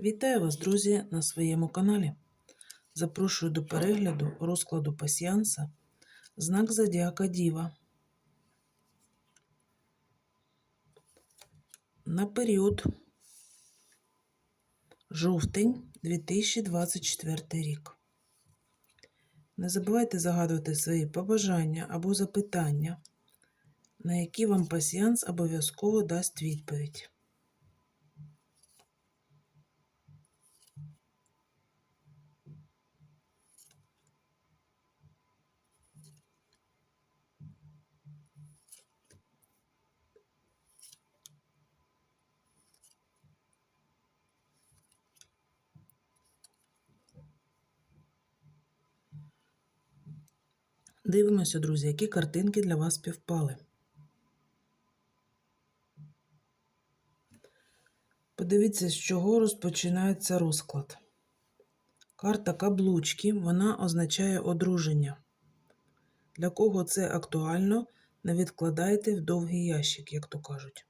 Вітаю вас, друзі, на своєму каналі. Запрошую до перегляду розкладу пасіянса знак Зодіака Діва. На період жовтень 2024 рік. Не забувайте загадувати свої побажання або запитання, на які вам пасіянс обов'язково дасть відповідь. Дивимося, друзі, які картинки для вас співпали. Подивіться, з чого розпочинається розклад. Карта каблучки вона означає одруження. Для кого це актуально, не відкладайте в довгий ящик, як то кажуть.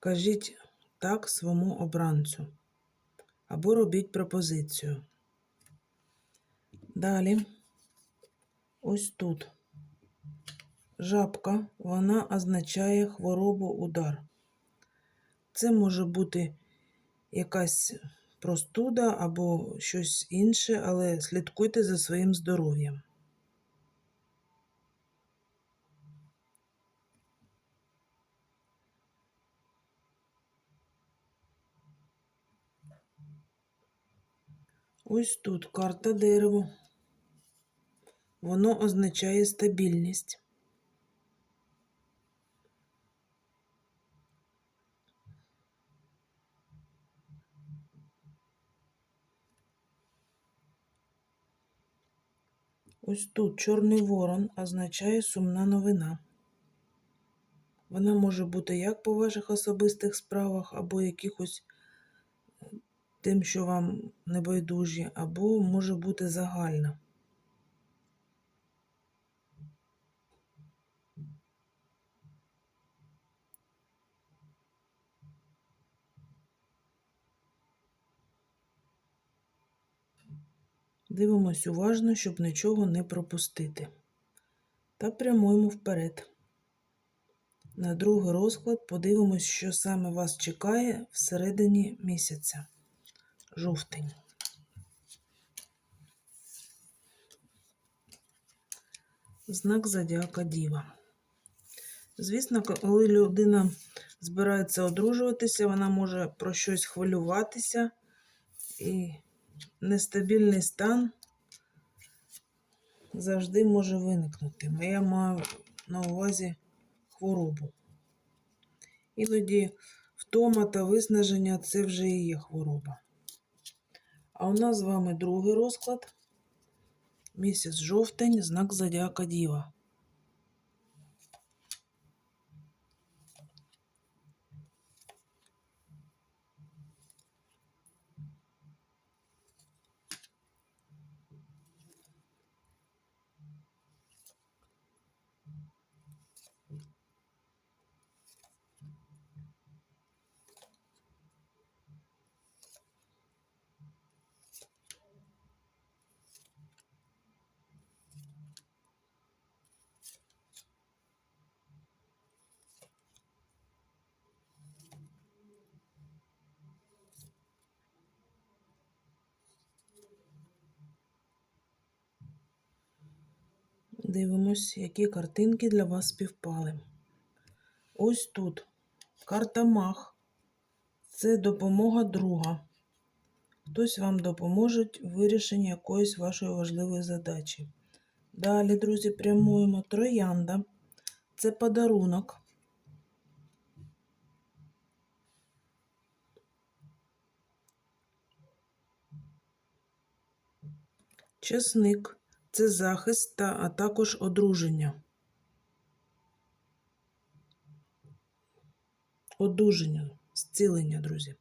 Кажіть так своєму обранцю або робіть пропозицію. Далі, ось тут жабка, вона означає хворобу удар. Це може бути якась простуда або щось інше, але слідкуйте за своїм здоров'ям. Ось тут карта дерева. Воно означає стабільність. Ось тут Чорний ворон означає сумна новина. Вона може бути як по ваших особистих справах, або якихось тим, що вам не байдужі, або може бути загальна. Дивимось уважно, щоб нічого не пропустити. Та прямуємо вперед. На другий розклад подивимось, що саме вас чекає всередині місяця. Жовтень. Знак Зодіака Діва. Звісно, коли людина збирається одружуватися, вона може про щось хвилюватися і нестабільний стан завжди може виникнути. Я маю на увазі хворобу. Іноді втома та виснаження це вже і є хвороба. А у нас з вами другий розклад. Місяць жовтень, знак Зодіака Діва. Дивимось, які картинки для вас співпали. Ось тут карта Мах. Це допомога друга. Хтось вам допоможе в вирішенні якоїсь вашої важливої задачі. Далі, друзі, прямуємо троянда. Це подарунок. Чесник це захист та а також одруження. Одужання, зцілення, друзі.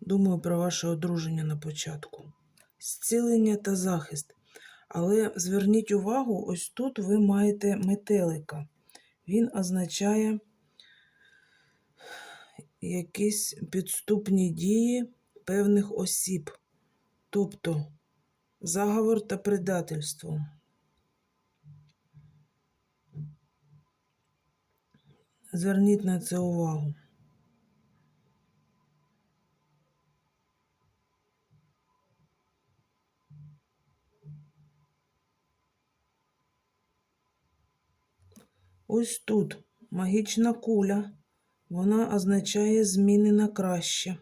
Думаю про ваше одруження на початку. Зцілення та захист. Але зверніть увагу, ось тут ви маєте метелика. Він означає якісь підступні дії певних осіб, тобто заговор та предательство. Зверніть на це увагу. Ось тут магічна куля. Вона означає зміни на краще.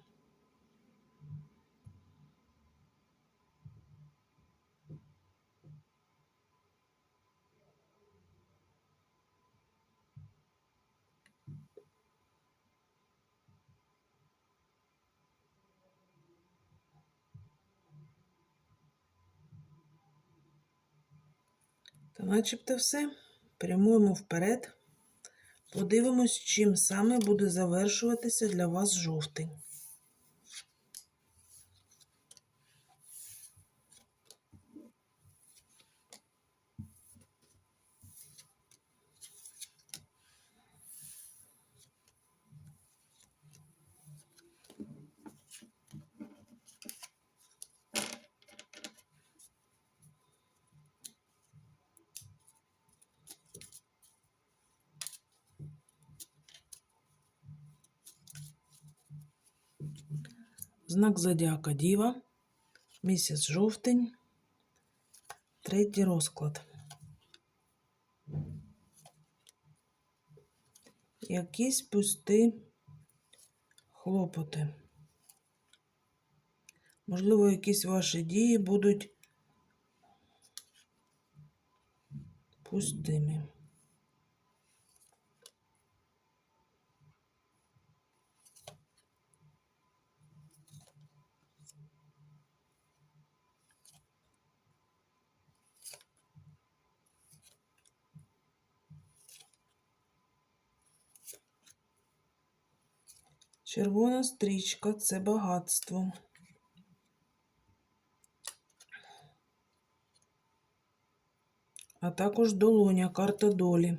Начебто все. Прямуємо вперед. Подивимось, чим саме буде завершуватися для вас жовтень. Знак Зодіака Діва, місяць жовтень, третій розклад. Якісь пусті хлопоти. Можливо, якісь ваші дії будуть пустими. Червона стрічка це багатство. А також долоня, карта долі.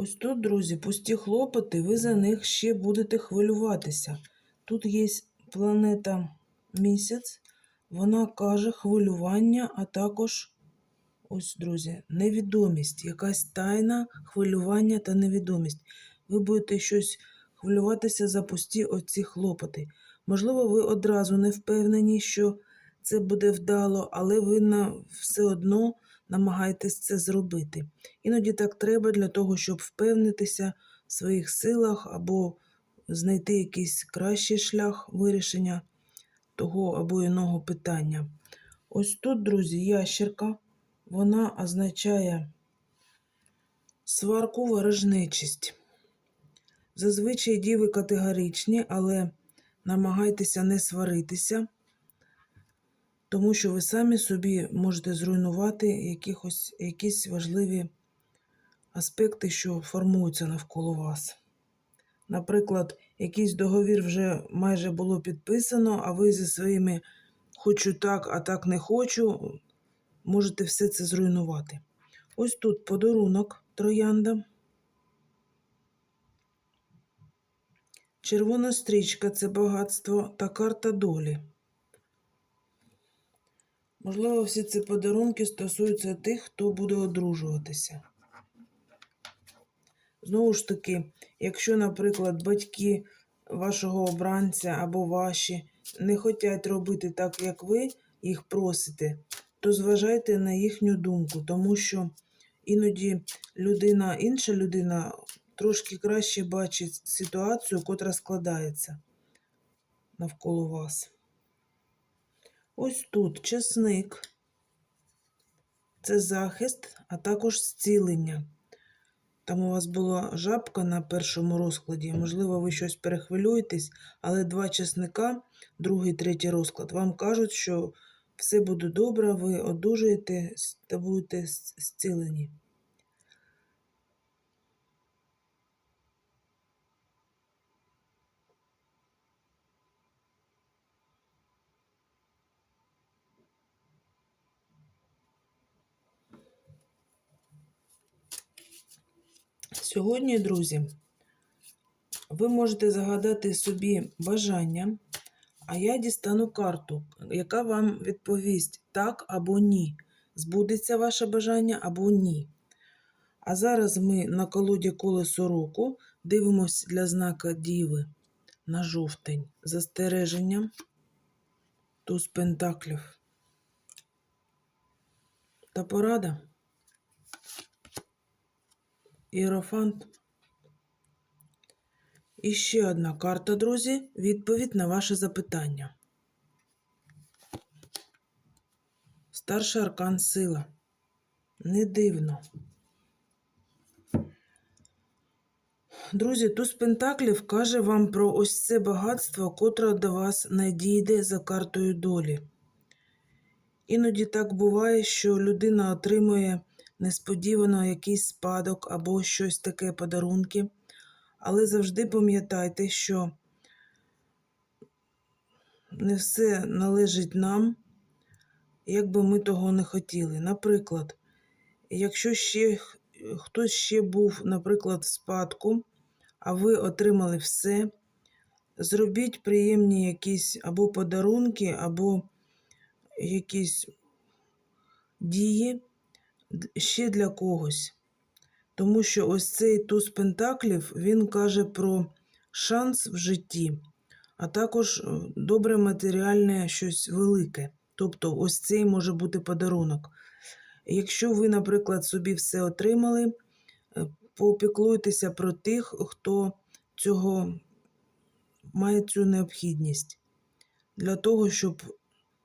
Ось тут, друзі, пусті хлопоти, ви за них ще будете хвилюватися. Тут є планета місяць, вона каже хвилювання, а також, ось, друзі, невідомість, якась тайна, хвилювання та невідомість. Ви будете щось хвилюватися за пусті оці хлопоти. Можливо, ви одразу не впевнені, що це буде вдало, але ви на все одно намагаєтесь це зробити. Іноді так треба для того, щоб впевнитися в своїх силах або знайти якийсь кращий шлях вирішення того або іного питання. Ось тут, друзі, ящерка, вона означає сварку ворожнечість. Зазвичай діви категоричні, але намагайтеся не сваритися тому що ви самі собі можете зруйнувати якихось, якісь важливі аспекти, що формуються навколо вас. Наприклад, якийсь договір вже майже було підписано, а ви зі своїми хочу так, а так не хочу, можете все це зруйнувати. Ось тут подарунок троянда. Червона стрічка це багатство та карта долі. Можливо, всі ці подарунки стосуються тих, хто буде одружуватися. Знову ж таки, якщо, наприклад, батьки вашого обранця або ваші не хочуть робити так, як ви їх просите, то зважайте на їхню думку, тому що іноді людина, інша людина трошки краще бачить ситуацію, котра складається навколо вас. Ось тут чесник. це захист, а також зцілення. Там у вас була жабка на першому розкладі. Можливо, ви щось перехвилюєтесь, але два часника, другий, третій розклад, вам кажуть, що все буде добре, ви одужаєте та будете зцілені. Сьогодні, друзі, ви можете загадати собі бажання, а я дістану карту, яка вам відповість так або ні. Збудеться ваше бажання або ні. А зараз ми на колоді колесо року дивимося для знака Діви на жовтень застереження туз пентаклів та порада. Іерофант. І ще одна карта, друзі. Відповідь на ваше запитання. Старший аркан сила. Не дивно. Друзі, туз Пентаклів каже вам про ось це багатство, котре до вас надійде за картою долі. Іноді так буває, що людина отримує несподівано якийсь спадок або щось таке подарунки. Але завжди пам'ятайте, що не все належить нам, як би ми того не хотіли. Наприклад, якщо ще хтось ще був, наприклад, в спадку, а ви отримали все, зробіть приємні якісь або подарунки, або якісь дії ще для когось. Тому що ось цей туз пентаклів він каже про шанс в житті, а також е, добре матеріальне щось велике. Тобто, ось цей може бути подарунок. Якщо ви, наприклад, собі все отримали, е, поопіклуйтеся про тих, хто цього має цю необхідність. Для того, щоб,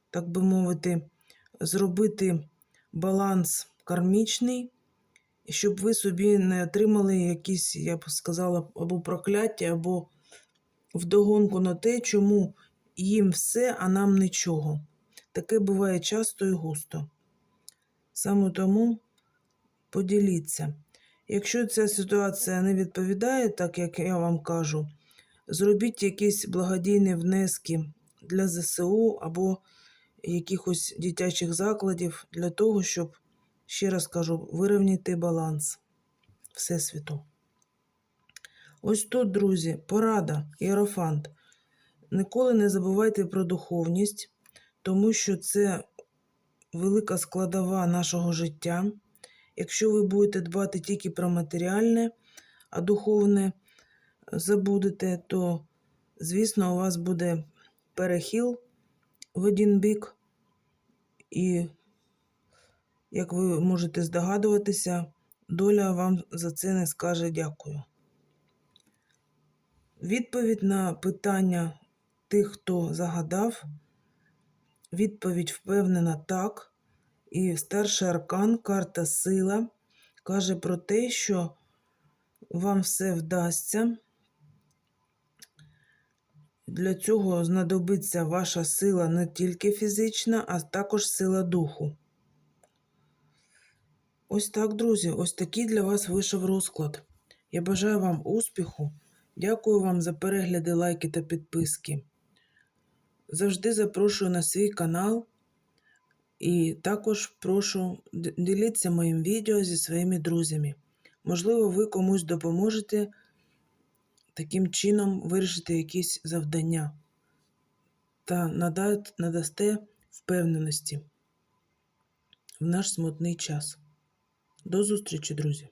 так би мовити, зробити баланс кармічний, і щоб ви собі не отримали якісь, я б сказала, або прокляття, або вдогонку на те, чому їм все, а нам нічого. Таке буває часто і густо. Саме тому поділіться. Якщо ця ситуація не відповідає, так як я вам кажу, зробіть якісь благодійні внески для ЗСУ або якихось дитячих закладів для того, щоб, ще раз кажу, вирівняти баланс Всесвіту. Ось тут, друзі, порада, Єрофант. Ніколи не забувайте про духовність, тому що це велика складова нашого життя. Якщо ви будете дбати тільки про матеріальне, а духовне забудете, то, звісно, у вас буде перехил в один бік. І, як ви можете здогадуватися, доля вам за це не скаже дякую. Відповідь на питання тих, хто загадав, відповідь впевнена так. І старший аркан, карта сила, каже про те, що вам все вдасться. Для цього знадобиться ваша сила не тільки фізична, а також сила духу. Ось так, друзі, ось такий для вас вийшов розклад. Я бажаю вам успіху. Дякую вам за перегляди, лайки та підписки. Завжди запрошую на свій канал. І також прошу діліться моїм відео зі своїми друзями. Можливо, ви комусь допоможете таким чином вирішити якісь завдання та надасте впевненості в наш смутний час. До зустрічі, друзі!